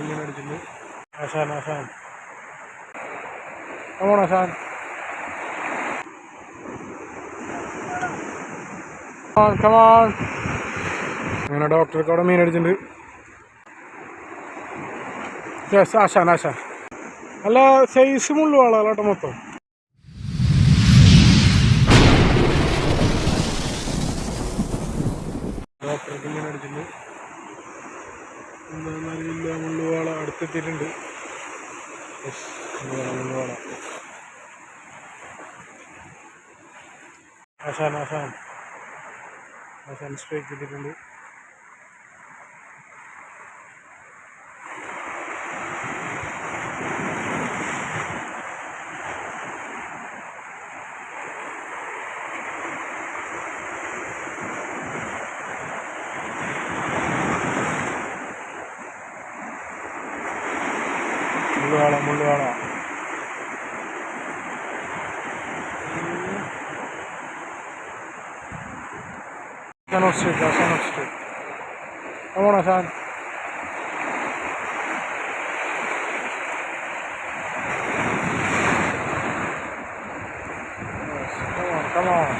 അടിക്കുന്നു അടിക്കുന്നു ആശാൻ ആശാൻ കമോൺ ആശാൻ അങ്ങനെ ഡോക്ടർക്ക് അവിടെ മീൻ അടിച്ചിട്ടുണ്ട്. യെസ് ആശാൻ ആശാൻ അല്ല സൈസ് മുള്ളുവാളാണ് കേട്ടോ മൊത്തം. ഡോക്ടർക്ക് മീൻ അടിച്ചിട്ടുണ്ട്. നല്ല മുള്ളുവാള അടുത്തെത്തിയിട്ടുണ്ട് മുള്ളുവാള ആശാൻ ആശാൻ. ആശാൻ സ്ട്രൈക്ക് ഇട്ടിട്ടുണ്ട് മുള്ളുവാള മുള്ളുവാള ആശാൻ ഓസ്ട്രേറ്റ് ആശാൻ ഓസ്ട്രേറ്റ് കമോൺ ആശാൻ Come on, come on.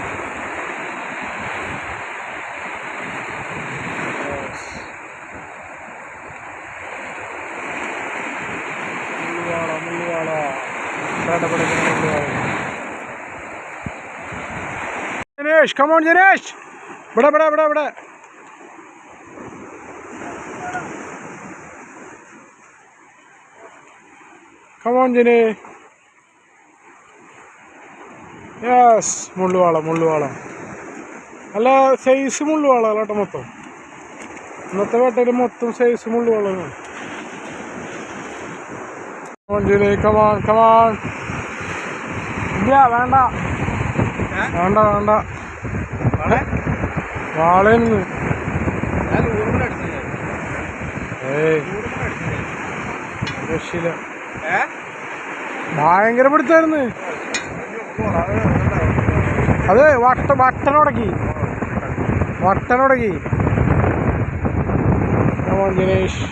Yes. മുള്ളുവാള മുള്ളുവാള ജനേഷ് കമോൺ ജനേഷ്. ഇവിടെ ഇവിടെ ഇവിടെ ഇവിടെ. കമോൺ ജനേ യെസ് മുള്ളുവാള മുള്ളുവാള. നല്ല സൈസ് മുള്ളുവാള കേട്ടോ മൊത്തം. ഇന്നത്തെ വേട്ടയിൽ മൊത്തം സൈസ് മുള്ളുവാളാണ്. ജനേ കമാൻ കമോൺ ഇല്ല വേണ്ട. വേണ്ട വേണ്ട. ഏയ്. രക്ഷയില്ല. ഭയങ്കര പിടിച്ചായിരുന്നു അത് വട്ട വട്ടനോടക്കി വട്ടനോടക്കി ജനേഷ്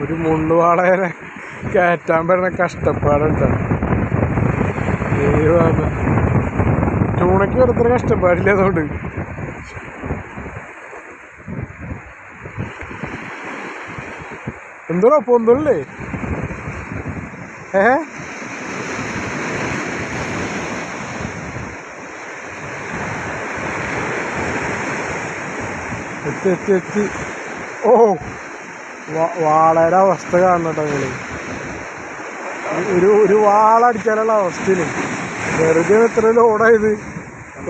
ഒരു മുള്ളുവാളനെ കയറ്റാൻ പറ്റുന്ന കഷ്ടപ്പാടുണ്ട്. ദൈവമേ. ടൂണയ്ക്ക് ഒരുത്തര കഷ്ടപ്പാടില്ല അതുകൊണ്ട്. എന്തോ പൊന്തല്ലേ ഏ? എത്തി എത്തി എത്തി. ഓ. വാളയുടെ അവസ്ഥ കാണട്ടോ നിങ്ങൾ ഒരു ഒരു വാളടിക്കാനുള്ള അവസ്ഥയിൽ വെറുതെ എത്ര ലോഡായത്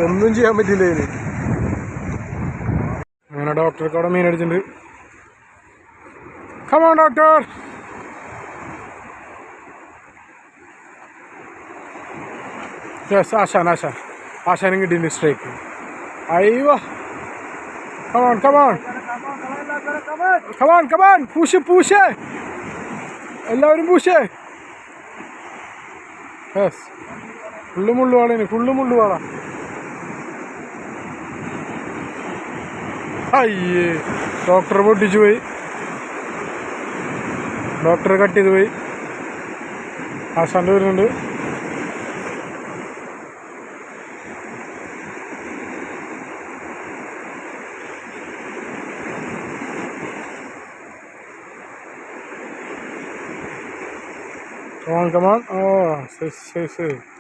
ഒന്നും ചെയ്യാൻ പറ്റില്ല ഇതിന് അങ്ങനെ ഡോക്ടർക്ക് അവിടെ മീൻ അടിച്ചിട്ടുണ്ട്. ഡോക്ടർ ആശാൻ ആശാൻ. ആശാനും കിട്ടിയിട്ടുണ്ട് സ്ട്രൈക്ക് അയ്യോ. Come on on. Push it, push it. എല്ലാവരും പൂശേ യെസ് ഫുള്ള് മുള്ളുവാളാണ് ഫുള്ള് മുള്ളുവാളാ അയ്യേ. ഡോക്ടർ പൊട്ടിച്ചു പോയി. ഡോക്ടർ കട്ട് ചെയ്ത് പോയി. ആശാന്റെ വരുന്നുണ്ട് Come on, come on. Oh, see, see, see.